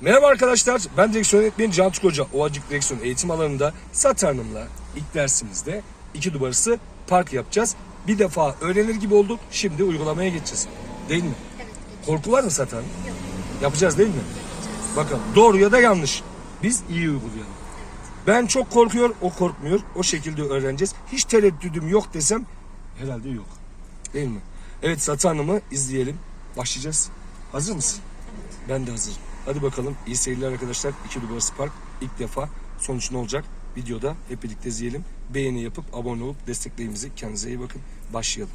Merhaba arkadaşlar, ben direksiyon öğretmeni Cantuk Hoca. Ovacık Direksiyon Eğitim Alanı'nda Saturnum'la ilk dersimizde iki duvarısı park yapacağız. Bir defa öğrenir gibi olduk, şimdi uygulamaya geçeceğiz. Değil mi? Evet. Korku var mı Saturnum? Yapacağız değil mi? Bakalım doğru ya da yanlış. Biz iyi uygulayalım. Ben çok korkuyor, o korkmuyor. O şekilde öğreneceğiz. Hiç tereddüdüm yok desem herhalde yok. Değil mi? Evet Saturnum'u izleyelim. Başlayacağız. Hazır mısın? Ben de hazırım. Hadi bakalım. İyi seyirler arkadaşlar. İki Duvarısı Park ilk defa. Sonuç ne olacak? Videoda hep birlikte izleyelim. Beğeni yapıp abone olup desteklerimizi kendinize iyi bakın. Başlayalım.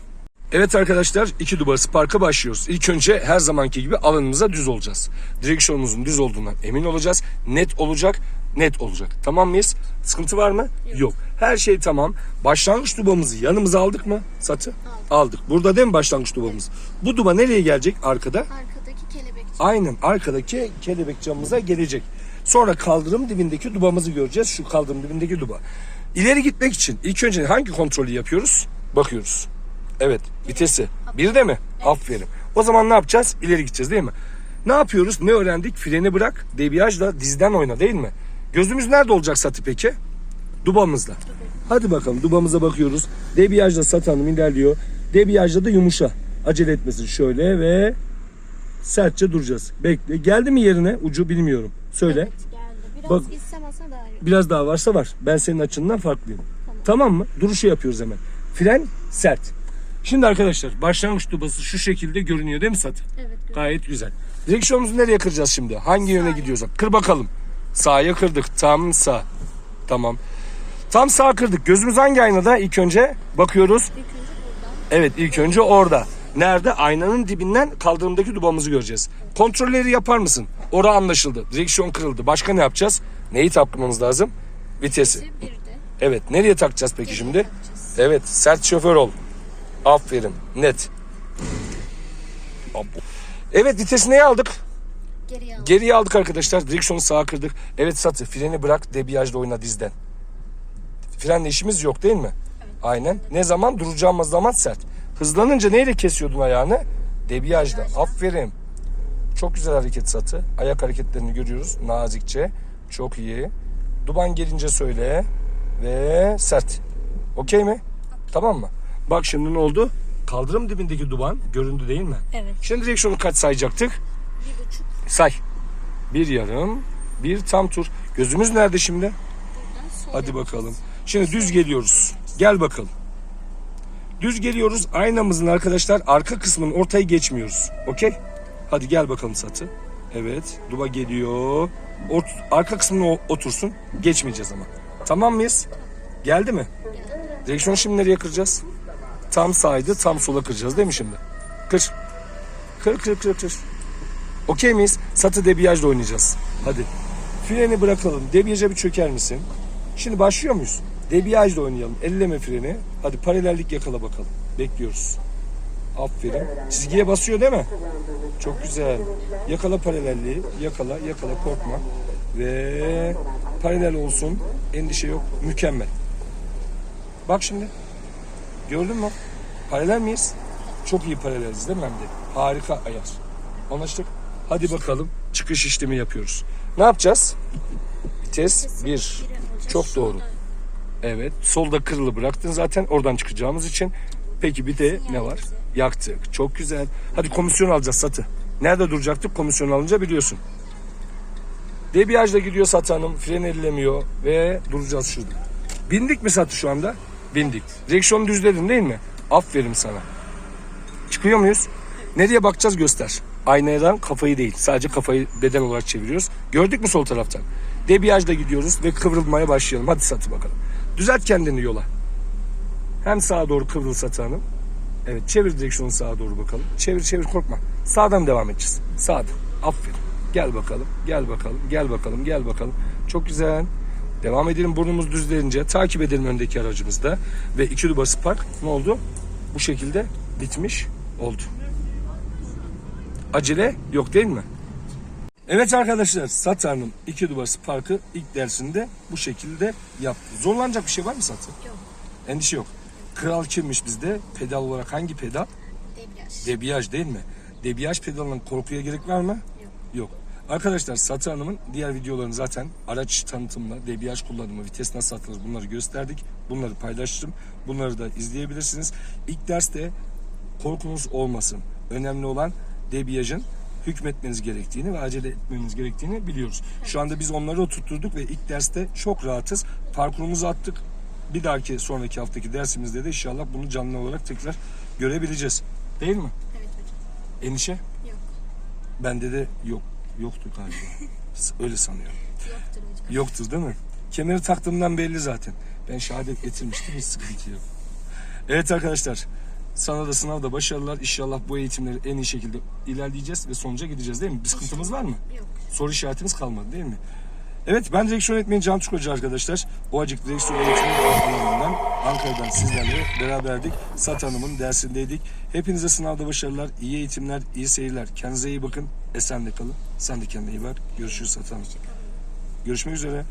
Evet arkadaşlar iki Duvarısı Park'a başlıyoruz. İlk önce her zamanki gibi alanımıza düz olacağız. Direksiyonumuzun düz olduğundan emin olacağız. Net olacak, net olacak. Tamam mıyız? Sıkıntı var mı? Yok. Her şey tamam. Başlangıç dubamızı yanımıza aldık mı? Satı? Aldık. Burada değil mi başlangıç dubamız? Bu duba nereye gelecek? Arkada. Kelebek. Aynen arkadaki kelebek camımıza gelecek. Sonra kaldırım dibindeki dubamızı göreceğiz. Şu kaldırım dibindeki duba. İleri gitmek için ilk önce hangi kontrolü yapıyoruz? Bakıyoruz. Evet vitesi. Bir de mi? Aferin. O zaman ne yapacağız? İleri gideceğiz değil mi? Ne yapıyoruz? Ne öğrendik? Freni bırak. Debriyajla dizden oyna değil mi? Gözümüz nerede olacak Satı peki? Dubamızda. Hadi bakalım dubamıza bakıyoruz. Debriyajla Satı Hanım ilerliyor. Debriyajla da yumuşa. Acele etmesin şöyle ve sertçe duracağız. Bekle. Geldi mi yerine? Ucu bilmiyorum. Söyle. Evet geldi. Biraz Bak- gitsem aslında daha iyi. Biraz daha varsa var. Ben senin açından farklıyım. Tamam, mı? Duruşu yapıyoruz hemen. Fren sert. Şimdi arkadaşlar başlangıç dubası şu şekilde görünüyor değil mi Satı? Evet. gördüm. Gayet güzel. Direksiyonumuzu nereye kıracağız şimdi? Hangi yöne gidiyorsak? Kır bakalım. Sağa kırdık. Tam sağ. Tamam. Tam sağ kırdık. Gözümüz hangi aynada? İlk önce bakıyoruz. İlk önce buradan. Evet ilk önce orada. Nerede? Aynanın dibinden kaldırımdaki dubamızı göreceğiz. Kontrolleri yapar mısın? Ora anlaşıldı. Direksiyon kırıldı. Başka ne yapacağız? Neyi takmamız lazım? Vitesi. Evet. Nereye takacağız peki şimdi? Evet. Sert şoför ol. Aferin. Net. Evet vitesi neye aldık? Geriye al. Geriye aldık arkadaşlar. Direksiyonu sağa kırdık. Evet Satı freni bırak debriyajla oyna dizden. Frenle işimiz yok değil mi? Aynen. Ne zaman? Duracağımız zaman sert. Hızlanınca neyle kesiyordun ayağını? Debriyajla. Aferin. Çok güzel hareket Satı. Ayak hareketlerini görüyoruz nazikçe. Çok iyi. Duban gelince söyle. Ve sert. Okey mi? Tamam mı? Bak şimdi ne oldu? Kaldırım dibindeki duban göründü değil mi? Evet. Şimdi direksiyonu kaç sayacaktık? Bir buçuk. Say. Bir yarım, bir tam tur. Gözümüz nerede şimdi? Buradan sol Hadi yapacağız. bakalım. Şimdi düz geliyoruz. Gel bakalım. Düz geliyoruz. Aynamızın arkadaşlar arka kısmının ortayı geçmiyoruz. Okey? Hadi gel bakalım Satı. Evet. Duba geliyor. Ort arka kısmına otursun. Geçmeyeceğiz ama. Tamam mıyız? Geldi mi? Direksiyonu şimdi nereye kıracağız? Tam sağydı, tam sola kıracağız değil mi şimdi? Kır. Kır kır kır kır. Okey miyiz? Satı debriyajla oynayacağız. Hadi. Freni bırakalım. Debriyaja bir çöker misin? Şimdi başlıyor muyuz? Debriyajla oynayalım. Elleme freni. Hadi paralellik yakala bakalım. Bekliyoruz. Aferin. Çizgiye basıyor değil mi? Çok güzel. Yakala paralelliği. Yakala, yakala korkma. Ve paralel olsun. Endişe yok. Mükemmel. Bak şimdi. Gördün mü? Paralel miyiz? Çok iyi paraleliz değil mi hem de? Harika ayar. Anlaştık. Hadi bakalım çıkış işlemi yapıyoruz. Ne yapacağız? Vites 1. Biri olacak. Çok doğru. Evet. Solda kırılı bıraktın zaten oradan çıkacağımız için. Peki bir de ne var? Yaktık. Çok güzel. Hadi komisyon alacağız Satı. Nerede duracaktık komisyon alınca biliyorsun. Debriyajla gidiyor Satı Hanım. Fren ellemiyor ve duracağız şurada. Bindik mi Satı şu anda? Bindik. Direksiyonu düzledin değil mi? Aferin sana. Çıkıyor muyuz? Nereye bakacağız göster. Aynadan kafayı değil. Sadece kafayı beden olarak çeviriyoruz. Gördük mü sol taraftan? Debriyajla gidiyoruz ve kıvrılmaya başlayalım. Hadi Satı bakalım. Düzelt kendini yola. Hem sağa doğru kıvrıl Satı Hanım. Evet çevir direksiyonu sağa doğru bakalım. Çevir çevir korkma. Sağdan devam edeceğiz. Sağdan. Aferin. Gel bakalım. Gel bakalım. Gel bakalım. Gel bakalım. Çok güzel. Devam edelim burnumuz düzlenince takip edelim öndeki aracımızda. Ve iki Dubası Park ne oldu? Bu şekilde bitmiş oldu. Acele yok değil mi? Evet arkadaşlar Saturn'un iki Dubası Parkı ilk dersinde bu şekilde yaptı. Zorlanacak bir şey var mı Satı? Yok. Endişe yok. Kral kimmiş bizde? Pedal olarak hangi pedal? Debriyaj. Debriyaj değil mi? Debriyaj pedalının korkuya gerek var mı? Yok. Yok. Arkadaşlar Satı Hanım'ın diğer videolarını zaten araç tanıtımla, debriyaj kullanımı, vites nasıl atılır bunları gösterdik. Bunları paylaştım. Bunları da izleyebilirsiniz. İlk derste korkunuz olmasın. Önemli olan debriyajın hükmetmeniz gerektiğini ve acele etmeniz gerektiğini biliyoruz. Şu anda biz onları oturtturduk ve ilk derste çok rahatız. Parkurumuzu attık. Bir dahaki sonraki haftaki dersimizde de inşallah bunu canlı olarak tekrar görebileceğiz. Değil mi? Evet hocam. Endişe? Yok. Bende de yok. Yoktu galiba. Öyle sanıyorum. Yoktur hocam. Yoktur değil mi? Kemeri taktığımdan belli zaten. Ben şehadet getirmiştim hiç sıkıntı yok. Evet arkadaşlar. Sana da sınavda başarılar. İnşallah bu eğitimleri en iyi şekilde ilerleyeceğiz ve sonuca gideceğiz değil mi? Bir sıkıntımız var mı? Yok. Soru işaretimiz kalmadı değil mi? Evet ben direksiyon öğretmeni Can Çukurcu arkadaşlar. Boğacık direksiyon eğitimi alanından Ankara'dan sizlerle beraberdik. Sat Hanım'ın dersindeydik. Hepinize sınavda başarılar, iyi eğitimler, iyi seyirler. Kendinize iyi bakın. Esenle kalın. Sen de kendine iyi bak. Görüşürüz Sat Hanım. Görüşmek üzere.